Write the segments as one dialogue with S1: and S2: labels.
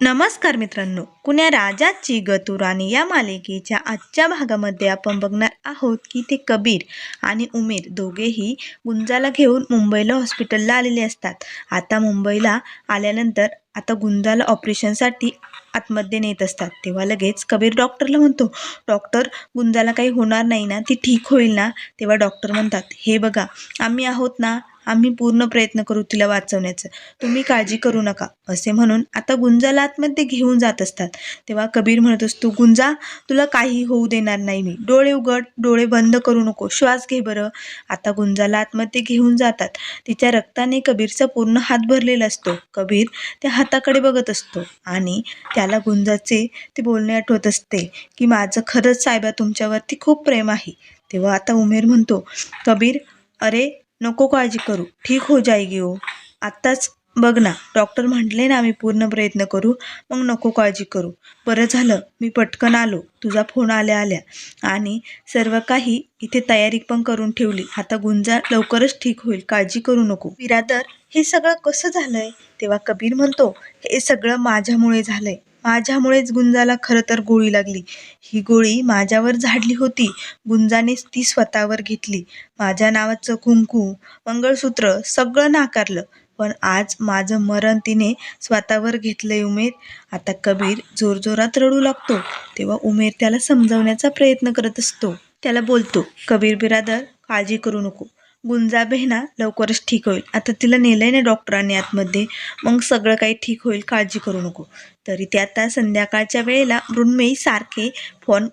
S1: नमस्कार मित्रांनो कुण्या राजाची गतुराणी या मालिकेच्या आजच्या भागामध्ये आपण बघणार आहोत की ते कबीर आणि उमेर दोघेही गुंजाला घेऊन मुंबईला हॉस्पिटलला आलेले असतात. आता मुंबईला आल्यानंतर आता गुंजाला ऑपरेशनसाठी आतमध्ये नेत असतात. तेव्हा लगेच कबीर डॉक्टरला म्हणतो डॉक्टर गुंजाला काही होणार नाही ना ती ठीक होईल ना? तेव्हा डॉक्टर म्हणतात हे बघा आम्ही आहोत ना आम्ही पूर्ण प्रयत्न करू तिला वाचवण्याचं. तुम्ही काळजी करू नका. असे म्हणून आता गुंजाला आतमध्ये घेऊन जात असतात. तेव्हा कबीर म्हणत असतो गुंजा तुला काही होऊ देणार नाही मी. डोळे उघड डोळे बंद करू नको. श्वास घे बरं. आता गुंजाला आतमध्ये घेऊन जातात. तिच्या रक्ताने कबीरचा पूर्ण हात भरलेला असतो. कबीर त्या हाताकडे बघत असतो आणि त्याला गुंजाचे ते बोलणे आठवत असते की माझं खरंच साहेबा तुमच्यावरती खूप प्रेम आहे. तेव्हा आता उमेर म्हणतो कबीर अरे नको काळजी करू. ठीक हो जायगी हो. आत्ताच बघ ना डॉक्टर म्हटले ना आम्ही पूर्ण प्रयत्न करू मग नको काळजी करू. बरं झालं मी पटकन आलो. तुझा फोन आल्या आल्या. आणि सर्व काही इथे तयारी पण करून ठेवली. आता गुंजा लवकरच ठीक होईल. काळजी करू नको. बिरादर हे सगळं कसं झालंय? तेव्हा कबीर म्हणतो हे सगळं माझ्यामुळे झालंय. माझ्यामुळेच गुंजाला खरं तर गोळी लागली. ही गोळी माझ्यावर झाडली होती. गुंजानेच ती स्वतःवर घेतली. माझ्या नावाचं कुंकू मंगळसूत्र सगळं नाकारलं. पण आज माझं मरण तिने स्वतःवर घेतलंय उमेर आता कबीर जोरजोरात रडू लागतो. तेव्हा उमेर त्याला समजवण्याचा प्रयत्न करत असतो. त्याला बोलतो कबीर बिरादर काळजी करू नको. गुंजा बेहना लवकरच ठीक होईल. आता तिला नेलंय ना डॉक्टरांनी आतमध्ये. मग सगळं काही ठीक होईल. काळजी करू नको. तरी ते आता संध्याकाळच्या वेळेला मृण्मयी सारखे फोन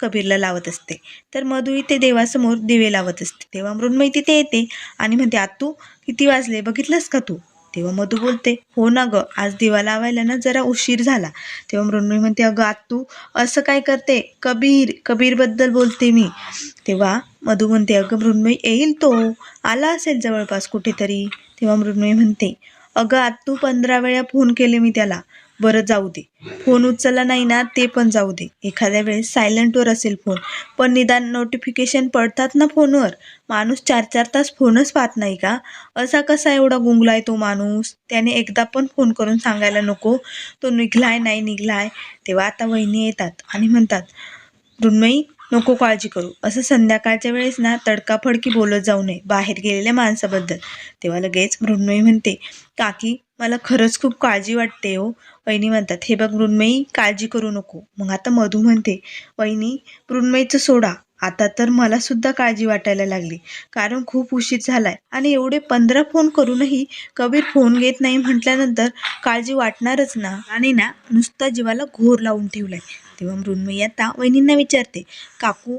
S1: कबीरला लावत असते. तर मधुई ते देवासमोर दिवे लावत असते. तेव्हा मृण्मयी तिथे येते आणि म्हणते आतू किती वाजले? बघितलंस का तू? तेव्हा मधू बोलते हो ना गं आज दिवा लावायला ना जरा उशीर झाला. तेव्हा मृण्मयी म्हणते अगं आतू असं काय करते? कबीर कबीरबद्दल बोलते मी. तेव्हा मधू म्हणते अगं मृण्मयी येईल तो आला असेल जवळपास कुठेतरी. तेव्हा मृण्मयी म्हणते अगं आतू पंधरा वेळा फोन केले मी त्याला. बरं जाऊ दे. फोन उचलला नाही ना ते पण जाऊ दे. एखाद्या वेळेस सायलेंटवर असेल फोन. पण निदान नोटिफिकेशन पडतात ना फोनवर? माणूस चार चार तास फोनच पाहत नाही का? असा कसा एवढा गुंगलाय तो माणूस? त्याने एकदा पण फोन करून सांगायला नको. तो निघलाय नाही निघलाय. तेव्हा आता वहिनी येतात आणि म्हणतात मृण्मयी नको काळजी करू. असं संध्याकाळच्या वेळेस ना तडकाफडकी बोलत जाऊ नये. बाहेर गेलेल्या माणसाबद्दल. तेव्हा लगेच मृण्मयी म्हणते काकी मला खरंच खूप काळजी वाटते हो. वहिनी म्हणतात हे बघ मृण्मयी काळजी करू नको. मग आता मधू म्हणते वहिनी मृण्मयीचं सोडा. आता तर मला सुद्धा काळजी वाटायला लागली. कारण खूप उशीर झालाय. आणि एवढे पंधरा फोन करूनही कबीर फोन घेत नाही म्हटल्यानंतर काळजी वाटणारच ना. आणि ना नुसता जीवाला घोर लावून ठेवलाय. तेव्हा मृण्मयी आता वहिनींना विचारते काकू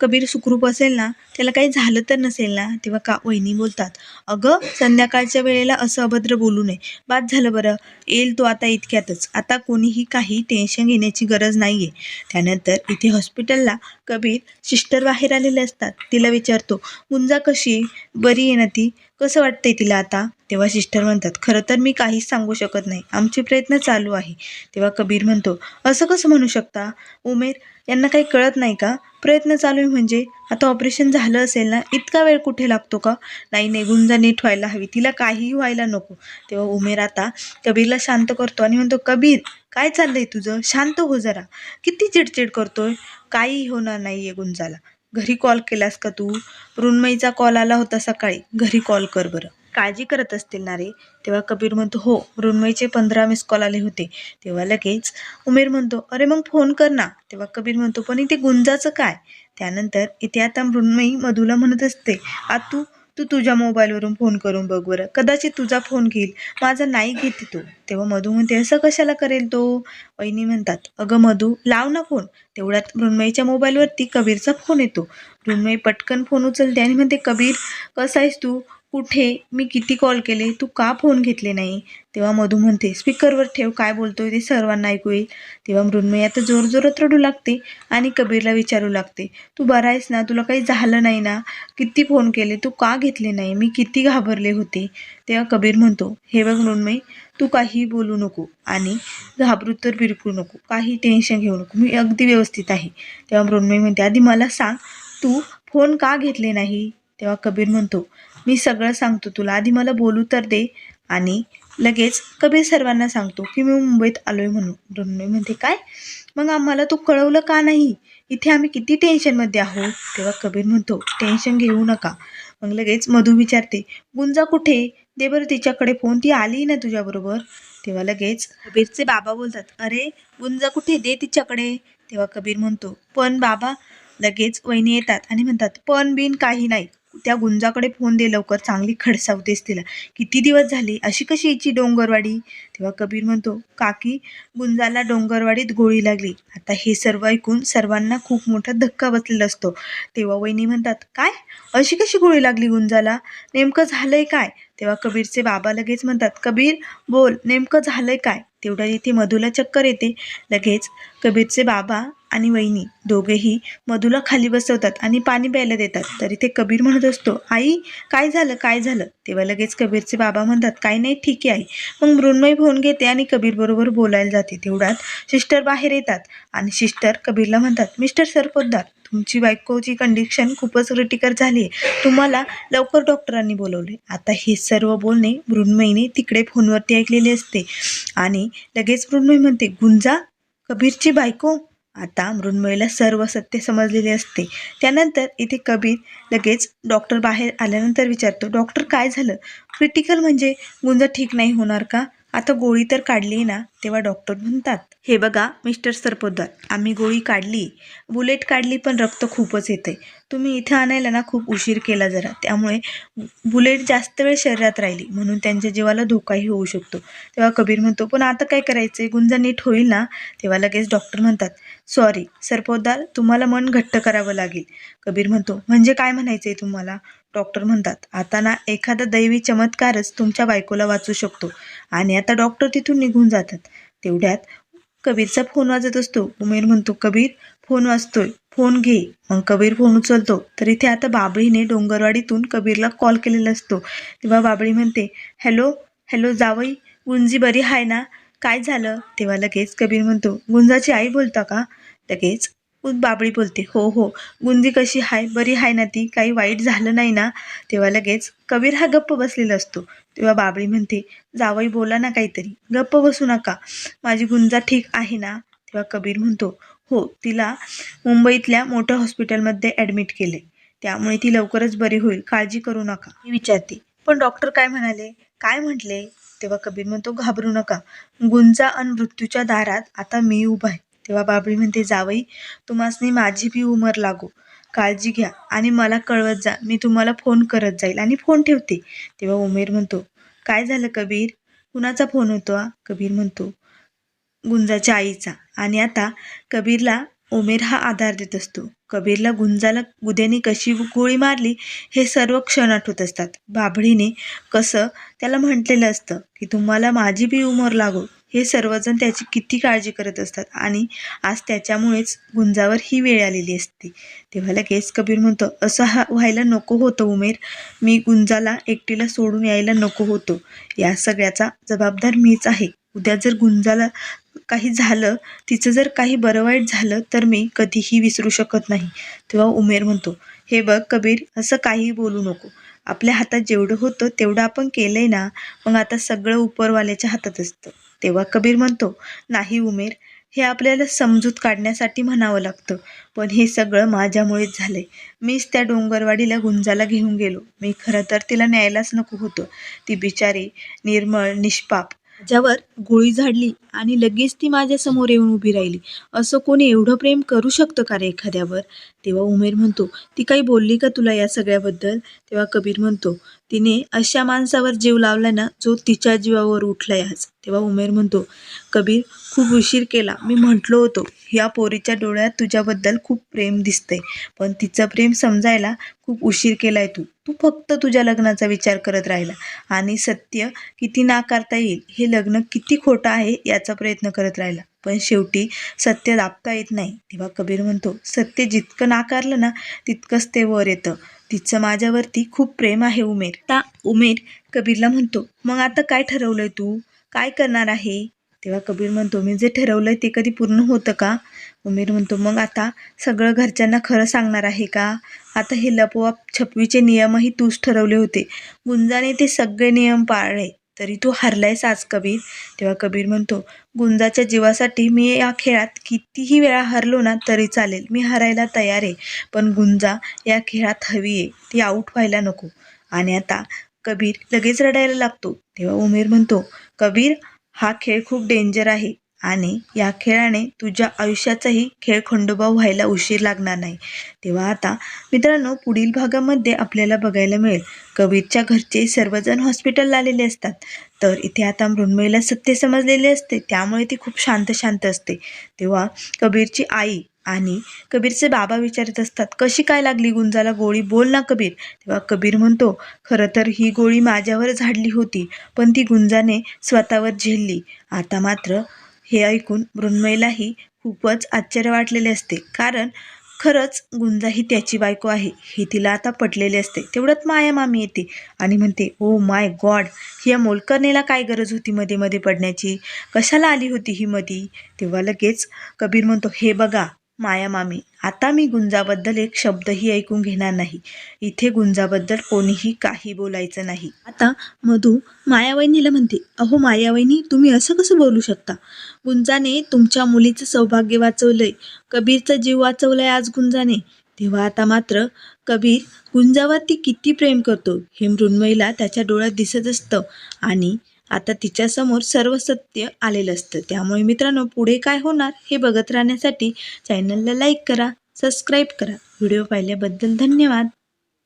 S1: कबीर सुखरूप असेल ना त्याला काही झालं तर नसेल ना तेव्हा का वहिनी बोलतात? अगं संध्याकाळच्या वेळेला असं अभद्र बोलू नये. बाद झालं बरं. येईल तो आता इतक्यातच. आता कोणीही काही टेन्शन घेण्याची गरज नाही आहे त्यानंतर इथे हॉस्पिटलला कबीर सिस्टर बाहेर आलेले असतात. तिला विचारतो मुंजा कशी? बरी आहे ना ती? कसं वाटतंय तिला आता? तेव्हा सिस्टर म्हणतात खरं तर मी काहीच सांगू शकत नाही. आमचे प्रयत्न चालू आहे. तेव्हा कबीर म्हणतो असं कसं म्हणू शकता? उमेर यांना काही कळत नाही का? प्रयत्न चालू आहे म्हणजे? आता ऑपरेशन झालं असेल ना इतका वेळ कुठे लागतो का? नाही नाही गुंजा नीट व्हायला हवी. तिला काहीही व्हायला नको. तेव्हा उमेर आता कबीरला शांत करतो आणि म्हणतो कबीर काय चाललंय तुझं? शांत हो जरा. किती चिडचिड करतोय? काही होणार नाही आहे गुंजाला. घरी कॉल केलास का तू? मृण्मयीचा कॉल आला होता सकाळी. घरी कॉल कर बरं. काळजी करत असतील ना रे? तेव्हा कबीर म्हणतो हो. मृण्मयीचे पंधरा मिस कॉल आले होते. तेव्हा लगेच उमेर म्हणतो अरे मग फोन कर ना. तेव्हा कबीर म्हणतो पण इथे गुंजाचं काय? त्यानंतर इथे आता मृण्मयी मधूला म्हणत असते आ तू तू तुझ्या मोबाईलवरून फोन करून बघ बरं. कदाचित तुझा फोन घेईल. माझा नाही घेते तो. तेव्हा मधू म्हणते असं कशाला करेल तो? वहिनी म्हणतात अगं मधू लाव ना फोन. तेवढ्यात मृण्मयीच्या मोबाईलवरती कबीरचा फोन येतो. मृण्मयी पटकन फोन उचलते आणि म्हणते कबीर कसा आहेस तू? कुठे? मी किती कॉल केले? तू का फोन घेतले नाही? तेव्हा मधू म्हणते स्पीकरवर ठेव काय बोलतोय ते सर्वांना ऐकू येईल. तेव्हा मृण्मयी आता जोरजोरात रडू लागते आणि कबीरला विचारू लागते तू बरा आहेस ना? तुला काही झालं नाही ना? किती फोन केले? तू का घेतले नाही? मी किती घाबरले होते? तेव्हा कबीर म्हणतो हे बघ मृण्मयी तू काही बोलू नको आणि घाबरू तर बिरकू नको. काही टेन्शन घेऊ नको. मी अगदी व्यवस्थित आहे. तेव्हा मृण्मयी म्हणते आधी मला सांग तू फोन का घेतले नाही? तेव्हा कबीर म्हणतो मी सगळं सांगतो तुला. आधी मला बोलू तर दे. आणि लगेच कबीर सर्वांना सांगतो की मी मुंबईत आलोय म्हणून. मृण्मयी म्हणते काय? मग आम्हाला तू कळवलं का नाही? इथे आम्ही किती टेन्शनमध्ये आहोत? तेव्हा कबीर म्हणतो टेन्शन घेऊ नका. मग लगेच मधू विचारते गुंजा कुठे? दे बरं तिच्याकडे फोन. ती आली ना तुझ्याबरोबर? तेव्हा लगेच कबीरचे बाबा बोलतात अरे गुंजा कुठे? दे तिच्याकडे. तेव्हा कबीर म्हणतो पण बाबा. लगेच वहिनी येतात आणि म्हणतात पण बिन काही नाही. त्या गुंजाकडे फोन दे लवकर चांगली खडसावतेस तिला. किती दिवस झाले? अशी कशी यायची डोंगरवाडी? तेव्हा कबीर म्हणतो काकी गुंजाला डोंगरवाडीत गोळी लागली. आता हे सर्व ऐकून सर्वांना खूप मोठा धक्का बसलेला असतो. तेव्हा वहिनी म्हणतात काय? अशी कशी गोळी लागली गुंजाला? नेमकं झालंय काय? तेव्हा कबीरचे बाबा लगेच म्हणतात कबीर बोल नेमकं झालंय काय? तेवढ्या इथे मधूला चक्कर येते. लगेच कबीरचे बाबा आणि वहिनी दोघेही मधूला खाली बसवतात आणि पाणी प्यायला देतात. तरी ते कबीर म्हणत असतो आई काय झालं? काय झालं? तेव्हा लगेच कबीरचे बाबा म्हणतात काही नाही ठीक आहे आई. मग मृण्मयी फोन घेते आणि कबीर बरोबर बोलायला जाते. तेवढ्यात सिस्टर बाहेर येतात आणि सिस्टर कबीरला म्हणतात मिस्टर सरपोतदार तुमची बायकोची कंडिशन खूपच क्रिटिकल झाली आहे. तुम्हाला लवकर डॉक्टरांनी बोलवले. आता हे सर्व बोलणे मृण्मयीने तिकडे फोनवरती ऐकलेले असते. आणि लगेच मृण्मयी म्हणते गुंजा कबीरची बायको आता मृण्मयीला सर्व सत्य समजलेले असते. त्यानंतर इथे कबीर लगेच डॉक्टर बाहेर आल्यानंतर विचारतो डॉक्टर काय झालं? क्रिटिकल म्हणजे गुंज ठीक नाही होणार का? आता गोळी तर काढली ना तेव्हा डॉक्टर म्हणतात हे बघा मिस्टर सरपोतदार आम्ही गोळी काढली. बुलेट काढली पण रक्त खूपच येते तुम्ही इथं आणायला ना खूप उशीर केला जरा. त्यामुळे बुलेट जास्त वेळ शरीरात राहिली म्हणून त्यांच्या जीवाला धोकाही होऊ शकतो. तेव्हा कबीर म्हणतो पण आता काय करायचं आहे गुंजा नीट होईल ना? तेव्हा लगेच डॉक्टर म्हणतात सॉरी सरपोतदार तुम्हाला मन घट्ट करावं लागेल. कबीर म्हणतो म्हणजे काय म्हणायचं आहे तुम्हाला? डॉक्टर म्हणतात आता ना एखादा दैवी चमत्कारच तुमच्या बायकोला वाचू शकतो आणि आता डॉक्टर तिथून निघून जातात. तेवढ्यात कबीरचा फोन वाजत असतो. उमेर म्हणतो कबीर फोन वाजतोय. फोन घे. मग कबीर फोन उचलतो. तर इथे आता बाबळीने डोंगरवाडीतून कबीरला कॉल केलेला असतो. तेव्हा बाबळी म्हणते हॅलो हॅलो जावई गुंजी बरी आहे ना? काय झालं? तेव्हा लगेच कबीर म्हणतो गुंजाची आई बोलता का? लगेच बाबळी बोलते. हो हो. गुंजी कशी आहे बरी आहे ना ती? काही वाईट झालं नाही ना? तेव्हा लगेच कबीर हा गप्प बसलेला असतो. तेव्हा बाबळी म्हणते जावई बोला ना काहीतरी. गप्प बसू नका. माझी गुंजा ठीक आहे ना? तेव्हा कबीर म्हणतो हो. तिला मुंबईतल्या मोठ्या हॉस्पिटलमध्ये ॲडमिट केले. त्यामुळे ती लवकरच बरी होईल. काळजी करू नका. मी विचारते पण डॉक्टर काय म्हणाले? काय म्हटले? तेव्हा कबीर म्हणतो घाबरू नका. गुंजा अन मृत्यूच्या दारात आता मी उभा आहे. तेव्हा बाबळी म्हणते जावई तुम्हासनी माझी बी उमर लागो. काळजी घ्या आणि मला कळवत जा. मी तुम्हाला फोन करत जाईल आणि फोन ठेवते. तेव्हा उमेर म्हणतो काय झालं कबीर? कुणाचा फोन होतो कबीर म्हणतो गुंजाच्या आईचा. आणि आता कबीरला उमेर हा आधार देत असतो. कबीरला गुंजाला गुद्याने कशी गोळी मारली हे सर्व क्षण आठवत असतात. बाभळीने कसं त्याला म्हटलेलं असतं की तुम्हाला माझी बी उमर लागो. हे सर्वजण त्याची किती काळजी करत असतात आणि आज त्याच्यामुळेच गुंजावर ही वेळ आलेली असते. तेव्हा लगेच कबीर म्हणतो असं हा व्हायला नको होतं उमेर. मी गुंजाला एकटीला सोडून यायला नको होतो. या सगळ्याचा जबाबदार मीच आहे. उद्या जर गुंजाला काही झालं तिचं जर काही बरं वाईट झालं तर मी कधीही विसरू शकत नाही. तेव्हा उमेर म्हणतो हे बघ कबीर असं काही बोलू नको. आपल्या हातात जेवढं होतं तेवढं आपण केलं आहे ना मग आता सगळं उपरवाल्याच्या हातात असतं. तेव्हा कबीर म्हणतो नाही उमेर हे आपल्याला समजूत काढण्यासाठी म्हणावं लागतं. पण हे सगळं माझ्यामुळेच झालंय. मीच त्या डोंगरवाडीला गुंजाला घेऊन गेलो. मी खरं तर तिला न्यायलाच नको होतं. ती बिचारी निर्मळ निष्पाप ज्यावर गोळी झाडली आणि लगेच ती माझ्यासमोर येऊन उभी राहिली. असं कोणी एवढं प्रेम करू शकतं का रे एखाद्यावर? तेव्हा उमेर म्हणतो ती काही बोलली का तुला या सगळ्याबद्दल? तेव्हा कबीर म्हणतो तिने अशा माणसावर जीव लावला ना जो तिच्या जीवावर उठलाय आज. तेव्हा उमेर म्हणतो कबीर खूप उशीर केला. मी म्हटलो होतो या पोरीच्या डोळ्यात तुझ्याबद्दल खूप प्रेम दिसतंय. पण तिचं प्रेम समजायला खूप उशीर केलाय तू. तू फक्त तुझ्या लग्नाचा विचार करत राहिला. आणि सत्य किती नाकारता येईल हे लग्न किती खोटं आहे याचा प्रयत्न करत राहिला. पण शेवटी सत्य दाबता येत नाही. तेव्हा कबीर म्हणतो सत्य जितकं नाकारलं ना तितकंच ते वर येतं. तिचं माझ्यावरती खूप प्रेम आहे उमेर. आता उमेर कबीरला म्हणतो मग आता काय ठरवलंय तू? काय करणार आहे? तेव्हा कबीर म्हणतो मी जे ठरवलंय ते कधी पूर्ण होतं का? उमेर म्हणतो मग आता सगळं घरच्यांना खरं सांगणार आहे का? आता हे लपवाप छपवीचे नियमही तूच ठरवले होते. गुंजाने ते सगळे नियम पाळले तरी तू हरलायस आज कबीर. तेव्हा कबीर म्हणतो गुंजाच्या जीवासाठी मी या खेळात कितीही वेळा हरलो ना तरी चालेल. मी हरायला तयार आहे पण गुंजा या खेळात हवी आहे. ती आऊट व्हायला नको. आणि आता कबीर लगेच रडायला लागतो. तेव्हा उमेर म्हणतो कबीर हा खेळ खूप डेंजर आहे आणि या खेळाने तुझ्या आयुष्याचाही खेळ खंडोबा व्हायला उशीर लागणार नाही. तेव्हा आता मित्रांनो पुढील भागामध्ये आपल्याला बघायला मिळेल. कबीरच्या घरचे सर्वजण हॉस्पिटलला आलेले असतात. तर इथे आता मृण्मयीला सत्य समजलेले असते. त्यामुळे ती खूप शांत शांत असते. तेव्हा कबीरची आई आणि कबीरचे बाबा विचारत असतात कशी काय लागली गुंजाला गोळी? बोल ना कबीर. तेव्हा कबीर म्हणतो खरं तर ही गोळी माझ्यावर झाडली होती पण ती गुंजाने स्वतःवर झेलली. आता मात्र हे ऐकून मृण्मयीलाही खूपच आश्चर्य वाटलेले असते कारण खरंच गुंजा ही त्याची बायको आहे. हे तिला आता पटलेले असते. तेवढ्यात माया मामी येते आणि म्हणते ओ माय गॉड या मोलकर्णीला काय गरज होती मध्ये मध्ये पडण्याची? कशाला आली होती ही मधी? तेव्हा लगेच कबीर म्हणतो हे बघा मायामामी आता मी गुंजाबद्दल एक शब्दही ऐकून घेणार नाही. इथे गुंजाबद्दल कोणीही काही बोलायचं नाही. आता मधू मायावहिनीला म्हणते अहो मायावहिनी तुम्ही असं कसं बोलू शकता? गुंजाने तुमच्या मुलीचं सौभाग्य वाचवलंय. कबीरचा जीव वाचवलाय आज गुंजाने. तेव्हा आता मात्र कबीर गुंजावरती किती प्रेम करतो हे मृण्मयीला त्याच्या डोळ्यात दिसत असतं. आणि आता तिच्यासमोर सर्व सत्य आलेलं असतं. त्यामुळे मित्रांनो पुढे काय होणार हे बघत राहण्यासाठी चॅनलला लाईक करा सबस्क्राईब करा. व्हिडिओ पाहिल्याबद्दल धन्यवाद.